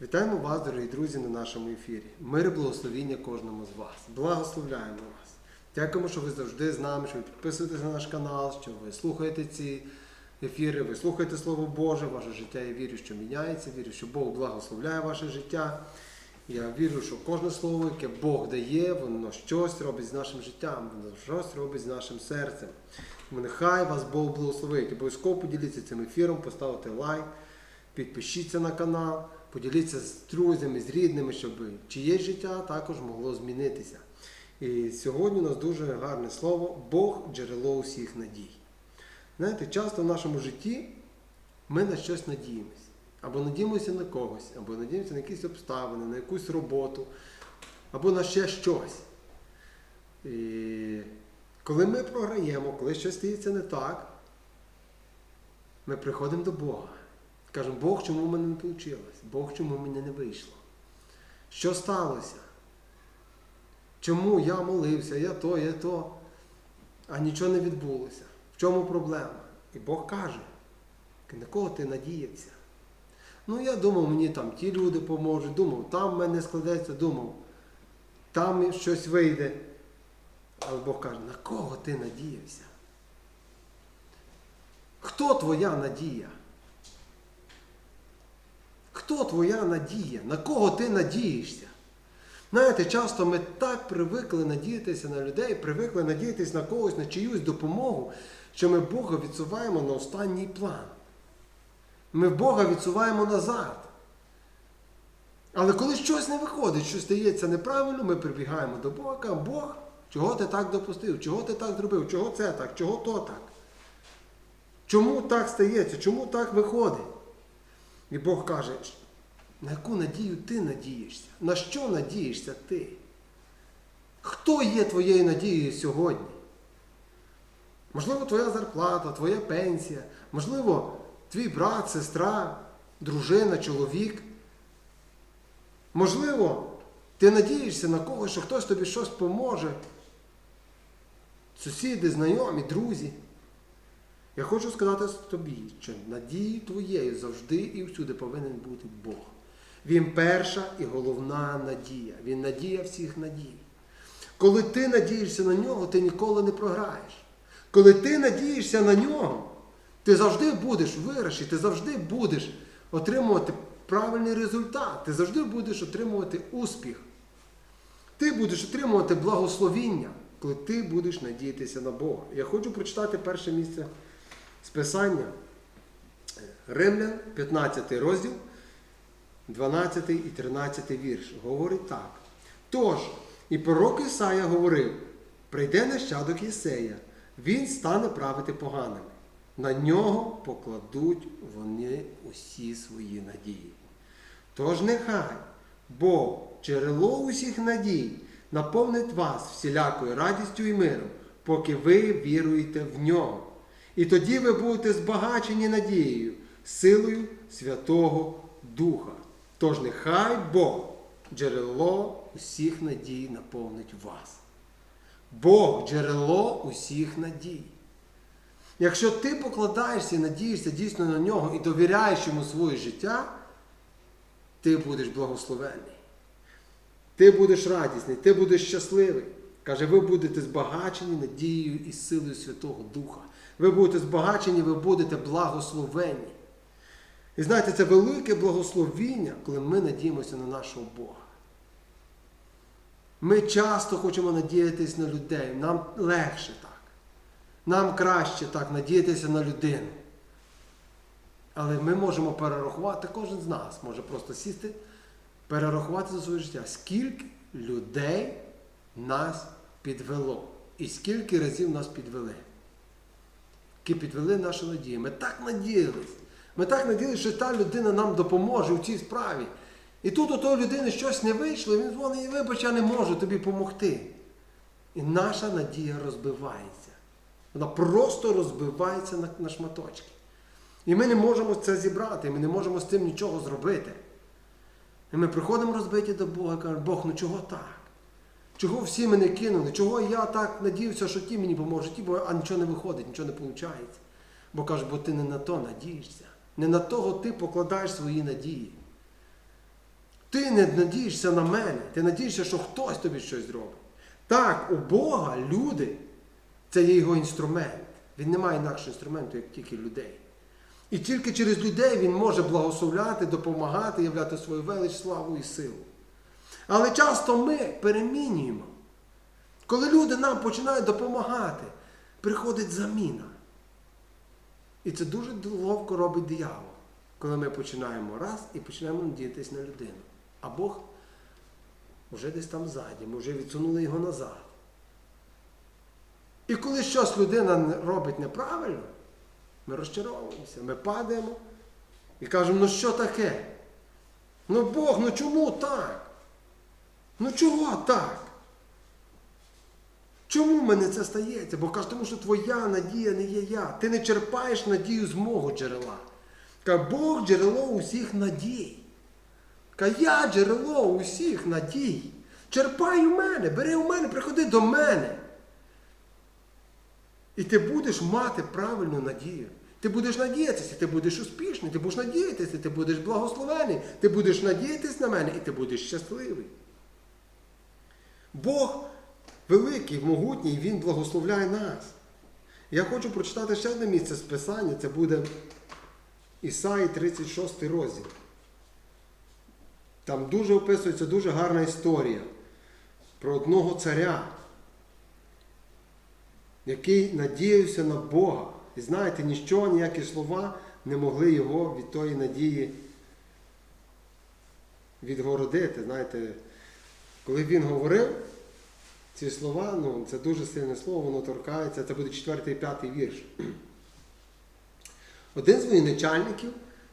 Вітаємо вас, дорогі друзі, на нашому ефірі. Мир і благословіння кожному з вас. Благословляємо вас. Дякуємо, що ви завжди з нами, що ви підписуєтесь на наш канал, що ви слухаєте ці ефіри, ви слухаєте Слово Боже, ваше життя. Я вірю, що міняється, вірю, що Бог благословляє ваше життя. Я вірю, що кожне слово, яке Бог дає, воно щось робить з нашим життям, воно щось робить з нашим серцем. Тому нехай вас Бог благословить. Обов'язково поділіться цим ефіром, поставте лайк, підпишіться на канал, поділіться з друзями, з рідними, щоб чиє життя також могло змінитися. І сьогодні у нас дуже гарне слово Бог джерело усіх надій. Знаєте, часто в нашому житті ми на щось надіємось. Або надіємося на когось, або надіємося на якісь обставини, на якусь роботу, або на ще щось. І коли ми програємо, коли щось стається не так, ми приходимо до Бога. Кажемо, Бог, чому в мене не вийшло? Бог, чому в мене не вийшло? Що сталося? Чому я молився, я то, я то, а нічого не відбулося? В чому проблема? І Бог каже, на кого ти надіявся? Ну, я думав, мені там ті люди поможуть, думав, там в мене складеться, думав, там щось вийде. Але Бог каже, на кого ти надіявся? Хто твоя надія? Хто твоя надія? На кого ти надієшся? Знаєте, часто ми так привикли надіятися на людей, привикли надіятися на когось, на чиюсь допомогу, що ми Бога відсуваємо на останній план. Ми Бога відсуваємо назад. Але коли щось не виходить, що стається неправильно, ми прибігаємо до Бога, кажемо, Бог, чого ти так допустив, чого ти так зробив, чого це так, чого то так? Чому так стається? Чому так виходить? І Бог каже, на яку надію ти надієшся? На що надієшся ти? Хто є твоєю надією сьогодні? Можливо, твоя зарплата, твоя пенсія, можливо, твій брат, сестра, дружина, чоловік. Можливо, ти надієшся на когось, що хтось тобі щось поможе. Сусіди, знайомі, друзі. Я хочу сказати тобі, що надією твоєю завжди і всюди повинен бути Бог. Він перша і головна надія. Він надія всіх надій. Коли ти надієшся на нього, ти ніколи не програєш. Коли ти надієшся на нього, ти завжди будеш виграші, ти завжди будеш отримувати правильний результат, ти завжди будеш отримувати успіх. Ти будеш отримувати благословіння, коли ти будеш надіятися на Бога. Я хочу прочитати перше місце з Писання. Римлян, 15 розділ, 12 і 13 вірш. Говорить так. Тож, і пророк Ісая говорив: прийде нащадок Єсея, він стане правити поганими. На нього покладуть вони усі свої надії. Тож нехай Бог, джерело усіх надій, наповнить вас всілякою радістю і миром, поки ви віруєте в нього. І тоді ви будете збагачені надією, силою Святого Духа. Тож нехай Бог, джерело усіх надій, наповнить вас. Бог джерело усіх надій. Якщо ти покладаєшся і надієшся дійсно на нього і довіряєш йому своє життя, ти будеш благословений. Ти будеш радісний, ти будеш щасливий. Каже, ви будете збагачені надією і силою Святого Духа. Ви будете збагачені, ви будете благословені. І знаєте, це велике благословіння, коли ми надіємося на нашого Бога. Ми часто хочемо надіятися на людей. Нам легше так. Нам краще так надіятися на людину. Але ми можемо перерахувати, кожен з нас може просто сісти, перерахувати за своє життя, скільки людей нас підвело. І скільки разів нас підвели. Які підвели наші надії. Ми так надіялись. Ми так надіялися, що та людина нам допоможе у цій справі. І тут у тої людини щось не вийшло, і він дзвонить вибач, я не можу тобі допомогти. І наша надія розбивається. Вона просто розбивається на, на шматочки. І ми не можемо це зібрати, ми не можемо з цим нічого зробити. І ми приходимо розбиті до Бога і кажемо, Бог, ну чого так? Чого всі мене кинули? Чого я так надіявся, що ті мені поможуть, ті, а нічого не виходить, нічого не виходить. Бо каже, бо ти не на то надієшся. Не на того ти покладаєш свої надії. Ти не надієшся на мене, ти надієшся, що хтось тобі щось зробить. Так, у Бога люди це є його інструмент. Він не має інакшого інструменту, як тільки людей. І тільки через людей він може благословляти, допомагати, являти свою велич, славу і силу. Але часто ми перемінюємо. Коли люди нам починають допомагати, приходить заміна. І це дуже ловко робить диявол, коли ми починаємо раз і починаємо надіятися на людину. А Бог вже десь там ззаді, ми вже відсунули його назад. І коли щось людина робить неправильно, ми розчаровуємося, ми падаємо і кажемо, ну що таке? Ну Бог, ну чому так? Ну чого так? Чому мене це стається? Бо каже, тому що твоя надія не є я. Ти не черпаєш надію з мого джерела. Каже, Бог джерело усіх надій. Каже, я джерело усіх надій. Черпай у мене, бери у мене, приходи до мене. І ти будеш мати правильну надію. Ти будеш надіятися, ти будеш успішний, ти будеш надіятися, ти будеш благословений, ти будеш надіятися на мене і ти будеш щасливий. Бог великий, могутній, Він благословляє нас. Я хочу прочитати ще одне місце з Писання, це буде Ісаї 36 розділ. Там дуже описується дуже гарна історія про одного царя, який надіявся на Бога. І знаєте, ніщо, ніякі слова не могли його від тої надії відгородити. Знаєте, коли він говорив ці слова, ну, це дуже сильне слово, воно торкається, це буде четвертий і п'ятий вірш. Один з воєначальників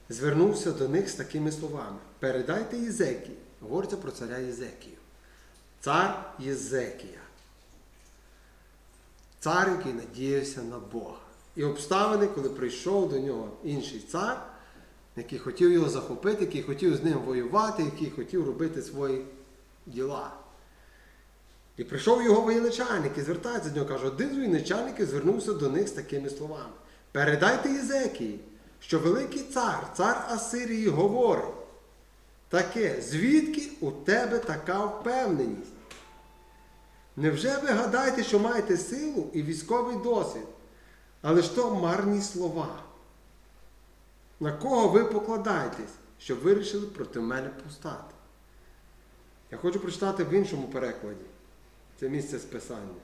звернувся до них з такими словами: Передайте Єзекії, говориться про царя Єзекію. Цар Єзекія. Цар, який надіявся на Бога. І обставини, коли прийшов до нього інший цар, який хотів його захопити, який хотів з ним воювати, який хотів робити свої діла. І прийшов його воєначальник і звертається до нього, каже, один з воєначальників звернувся до них з такими словами. Передайте Єзекії, що великий цар, цар Асирії, говорить таке, звідки у тебе така впевненість? Невже ви гадаєте, що маєте силу і військовий досвід? Але ж то марні слова. На кого ви покладаєтесь, щоб вирішили проти мене повстати? Я хочу прочитати в іншому перекладі. Це місце з Писання.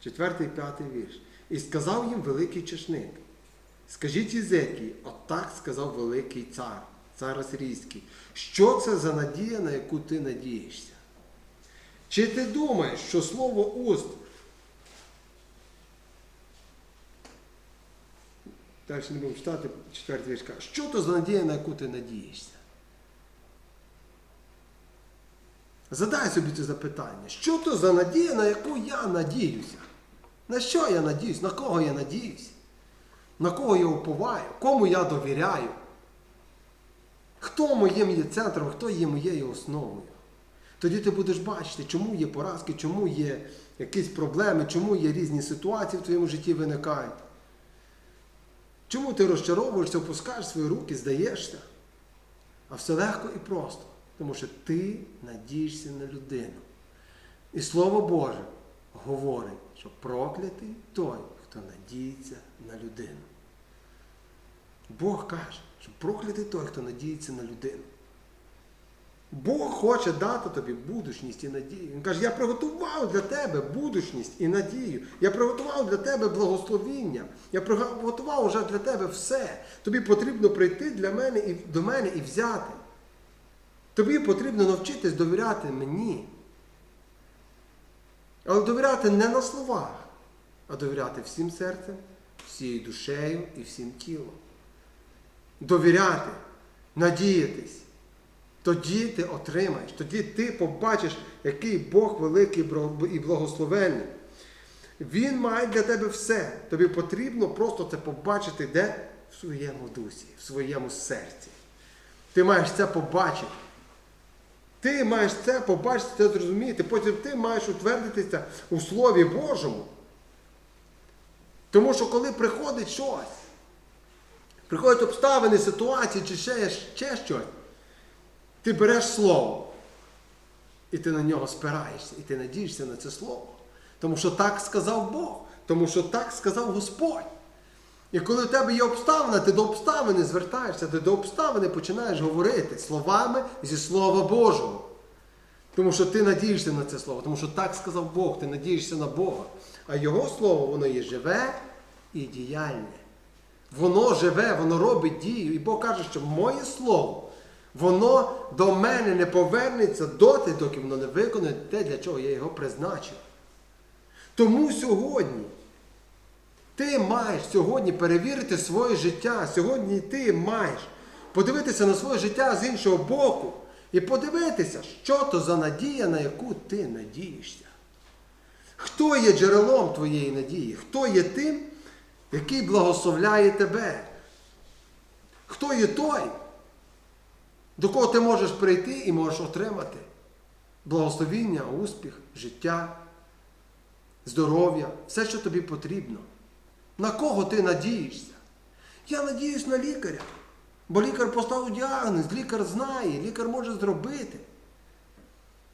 Четвертий п'ятий вірш. І сказав їм великий чешник. Скажіть Єзекії, отак сказав великий цар, цар Асирійський. Що це за надія, на яку ти надієшся? Чи ти думаєш, що слово уст Далі не будемо читати четвертий вірш. Що то за надія, на яку ти надієшся? Задай собі це запитання. Що то за надія, на яку я надіюся? На що я надіюсь? На кого я надіюсь? На кого я уповаю? Кому я довіряю? Хто моїм є центром, хто є моєю основою? Тоді ти будеш бачити, чому є поразки, чому є якісь проблеми, чому є різні ситуації в твоєму житті виникають. Чому ти розчаровуєшся, опускаєш свої руки, здаєшся? А все легко і просто. Тому що ти надієшся на людину. І Слово Боже говорить, що проклятий той, хто надіється на людину. Бог каже, що проклятий той, хто надіється на людину. Бог хоче дати тобі будучність і надію. Він каже, я приготував для тебе будучність і надію. Я приготував для тебе благословіння. Я приготував вже для тебе все. Тобі потрібно прийти для мене і до мене і взяти. Тобі потрібно навчитись довіряти мені. Але довіряти не на словах, а довіряти всім серцем, всією душею і всім тілом. Довіряти, надіятись. Тоді ти отримаєш, тоді ти побачиш, який Бог великий і благословенний. Він має для тебе все. Тобі потрібно просто це побачити де? В своєму дусі, в своєму серці. Ти маєш це побачити. Ти маєш це побачити, це зрозуміти. Потім ти маєш утвердитися у Слові Божому. Тому що коли приходить щось, приходять обставини, ситуації чи ще, ще щось, Ти береш слово, і ти на нього спираєшся, і ти надієшся на це слово. Тому що так сказав Бог, тому що так сказав Господь. І коли у тебе є обставина, ти до обставини звертаєшся, ти до обставини починаєш говорити словами зі Слова Божого. Тому що ти надієшся на це слово, тому що так сказав Бог, ти надієшся на Бога. А Його слово, воно є живе і діяльне. Воно живе, воно робить дію. І Бог каже, що моє слово, воно до мене не повернеться доти, доки воно не виконає те, для чого я його призначив. Тому сьогодні ти маєш сьогодні перевірити своє життя. Сьогодні ти маєш подивитися на своє життя з іншого боку і подивитися, що то за надія, на яку ти надієшся. Хто є джерелом твоєї надії? Хто є тим, який благословляє тебе? Хто є той, до кого ти можеш прийти і можеш отримати благословіння, успіх, життя, здоров'я, все, що тобі потрібно. На кого ти надієшся? Я надіюсь на лікаря. Бо лікар поставив діагноз, лікар знає, лікар може зробити.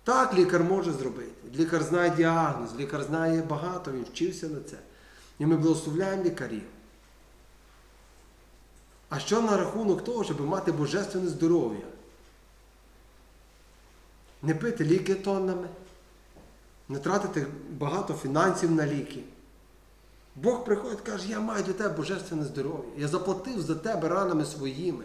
Так, лікар може зробити. Лікар знає діагноз, лікар знає багато, він вчився на це. І ми благословляємо лікарів. А що на рахунок того, щоб мати божественне здоров'я? Не пити ліки тоннами, не тратити багато фінансів на ліки. Бог приходить і каже, я маю для тебе божественне здоров'я. Я заплатив за тебе ранами своїми.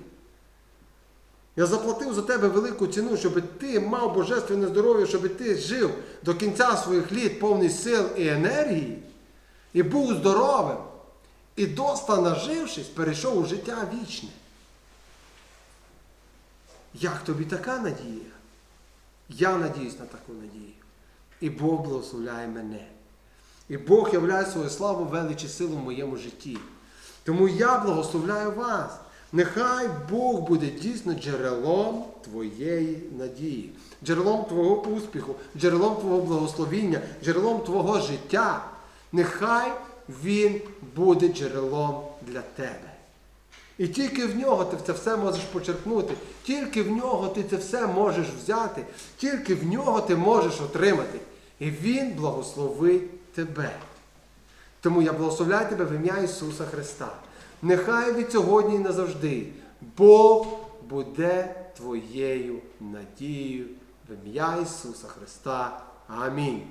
Я заплатив за тебе велику ціну, щоб ти мав божественне здоров'я, щоб ти жив до кінця своїх літ повний сил і енергії, і був здоровим. І доста нажившись, перейшов у життя вічне. Як тобі така надія? Я надіюсь на таку надію. І Бог благословляє мене. І Бог являє свою славу, велич і силу в моєму житті. Тому я благословляю вас. Нехай Бог буде дійсно джерелом твоєї надії, джерелом твого успіху, джерелом твого благословіння, джерелом твого життя. Нехай Він буде джерелом для тебе. І тільки в нього ти це все можеш почерпнути, тільки в нього ти це все можеш взяти, тільки в нього ти можеш отримати. І Він благословить тебе. Тому я благословляю тебе в ім'я Ісуса Христа. Нехай від сьогодні і назавжди Бог буде твоєю надією в ім'я Ісуса Христа. Амінь.